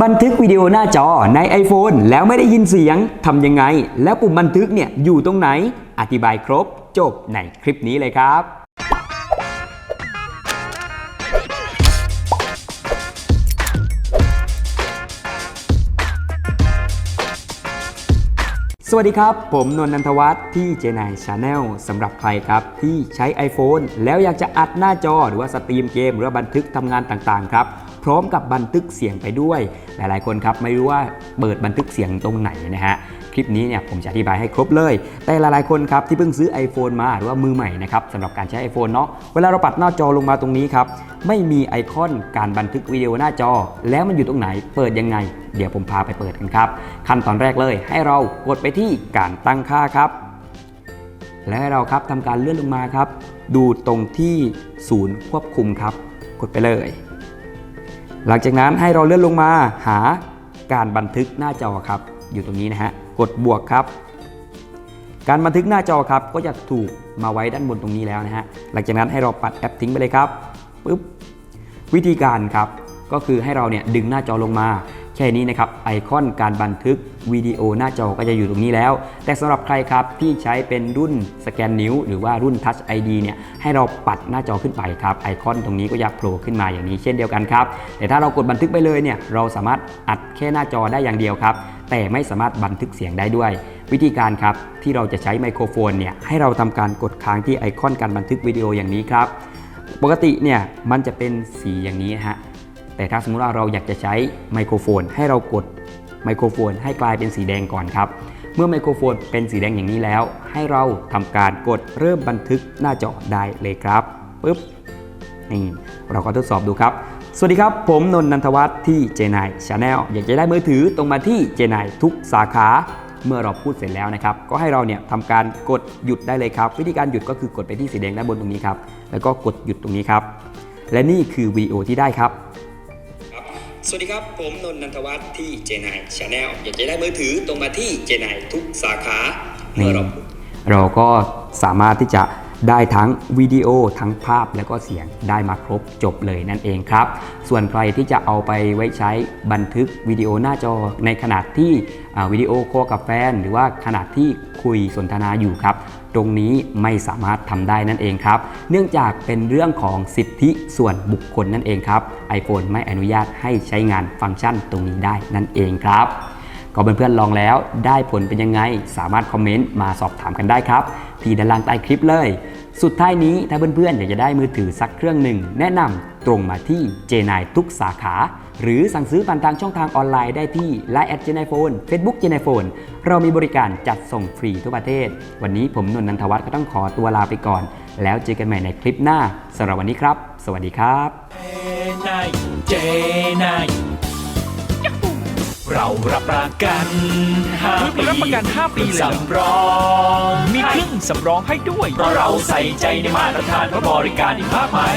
บันทึกวิดีโอหน้าจอใน iPhone แล้วไม่ได้ยินเสียงทำยังไง แล้วปุ่มบันทึกเนี่ยอยู่ตรงไหน อธิบายครบจบในคลิปนี้เลยครับ สวัสดีครับ ผมนนท์นันทวัฒน์ที่เจน i ชาแนลสำหรับใครครับ ที่ใช้ iPhone แล้วอยากจะอัดหน้าจอหรือว่าสตรีมเกม หรือว่าบันทึกทำงานต่างๆครับพร้อมกับบันทึกเสียงไปด้วย หลายๆคนครับไม่รู้ว่าเปิดบันทึกเสียงตรงไหนนะฮะคลิปนี้เนี่ยผมจะอธิบายให้ครบเลย แต่หลายๆคนครับที่เพิ่งซื้อ iPhone มาหรือว่ามือใหม่นะครับสำหรับการใช้ iPhone เนาะเวลาเราปัดหน้าจอลงมาตรงนี้ครับไม่มีไอคอนการบันทึกวิดีโอหน้าจอ แล้วมันอยู่ตรงไหนเปิดยังไง เดี๋ยวผมพาไปเปิดกันครับขั้นตอนแรกเลยให้เรากดไปที่นี่การตั้งค่าครับ และให้เราครับทำการเลื่อนลงมาครับ ดูตรงที่ศูนย์ควบคุมครับ กดไปเลย หลังจากนั้นให้เราเลื่อนลงมาหาการบันทึกหน้าจอครับ อยู่ตรงนี้นะฮะกดบวกครับ การบันทึกหน้าจอครับก็จะถูกมาไว้ด้านบนตรงนี้แล้วนะฮะหลังจากนั้นให้เราปัดแอปทิ้งไปเลยครับปึ๊บวิธีการครับก็คือให้เราเนี่ยดึงหน้าจอลงมา แค่นี้นะครับไอคอนการบันทึกวิดีโอหน้าจอก็จะอยู่ตรงนี้แล้ว แต่สำหรับใครครับที่ใช้เป็นรุ่นสแกนนิ้ว หรือว่ารุ่น Touch ID เนี่ยให้เราปัดหน้าจอขึ้นไปครับไอคอนตรงนี้ก็จะโผล่ขึ้นมาอย่างนี้เช่นเดียวกันครับแต่ถ้าเรากดบันทึกไปเลยเนี่ยเราสามารถอัดแค่หน้าจอได้อย่างเดียวครับแต่ไม่สามารถบันทึกเสียงได้ด้วย วิธีการครับที่เราจะใช้ไมโครโฟนเนี่ยให้เราทำการกดค้างที่ไอคอนการบันทึกวิดีโออย่างนี้ครับปกติเนี่ยมันจะเป็นสีอย่างนี้ฮะ แต่ถ้าสมมติว่าเราอยากจะใช้ไมโครโฟน ให้เรากดไมโครโฟนให้กลายเป็นสีแดงก่อนครับ เมื่อไมโครโฟนเป็นสีแดงอย่างนี้แล้ว ให้เราทำการกดเริ่มบันทึกหน้าจอได้เลยครับปึ๊บนี่เราก็ทดสอบดูครับ สวัสดีครับ ผมนนท์นันทวัฒน์ที่เจนายชาแนลอยากจะได้มือถือตรงมาที่เจนายทุกสาขาเมื่อเราพูดเสร็จแล้วนะครับ ก็ให้เราเนี่ยทำการกดหยุดได้เลยครับ วิธีการหยุดก็คือกดไปที่สีแดงด้านบนตรงนี้ครับ แล้วก็กดหยุดตรงนี้ครับ และนี่คือวิดีโอที่ได้ครับ สวัสดีครับ ผมนนท์นันทวัฒน์ที่เจนายชาแนลอยากจะได้มือถือตรงมาที่เจนายทุกสาขาเมื่อเราเราก็สามารถที่จะ ได้ทั้งวิดีโอทั้งภาพแล้วก็เสียงได้มาครบจบเลยนั่นเองครับ ส่วนใครที่จะเอาไปไว้ใช้บันทึกวิดีโอหน้าจอในขณะที่วิดีโอคอลกับแฟน หรือว่าขณะที่คุยสนทนาอยู่ครับ ตรงนี้ไม่สามารถทำได้นั่นเองครับ เนื่องจากเป็นเรื่องของสิทธิส่วนบุคคลนั่นเองครับ iPhone ไม่อนุญาตให้ใช้งานฟังก์ชันตรงนี้ได้นั่นเองครับ ก็เพื่อนๆลองแล้วได้ผลเป็นยังไง สามารถคอมเมนต์มาสอบถามกันได้ครับที่ด้านล่างใต้คลิปเลย สุดท้ายนี้ถ้าเพื่อนๆอยากจะได้มือถือสักเครื่องหนึ่ง แนะนำตรงมาที่ J9 ทุกสาขา หรือสั่งซื้อผ่านทางช่องทางออนไลน์ได้ที่ Line แอด J9 Phone Facebook J9 Phone เรามีบริการจัดส่งฟรีทั่วประเทศ วันนี้ผมนนท์นันทวัฒน์ก็ต้องขอตัวลาไปก่อน แล้วเจอกันใหม่ในคลิปหน้าสำหรับวันนี้ครับ สวัสดีครับนาย เจนายเรารับประกัน5ปีรับประกัน 5 ปีเลยเหรอสำรองมีเครื่องสำรองให้ด้วย เพราะเราใส่ใจในมาตรฐานและบริการอีกมากมาย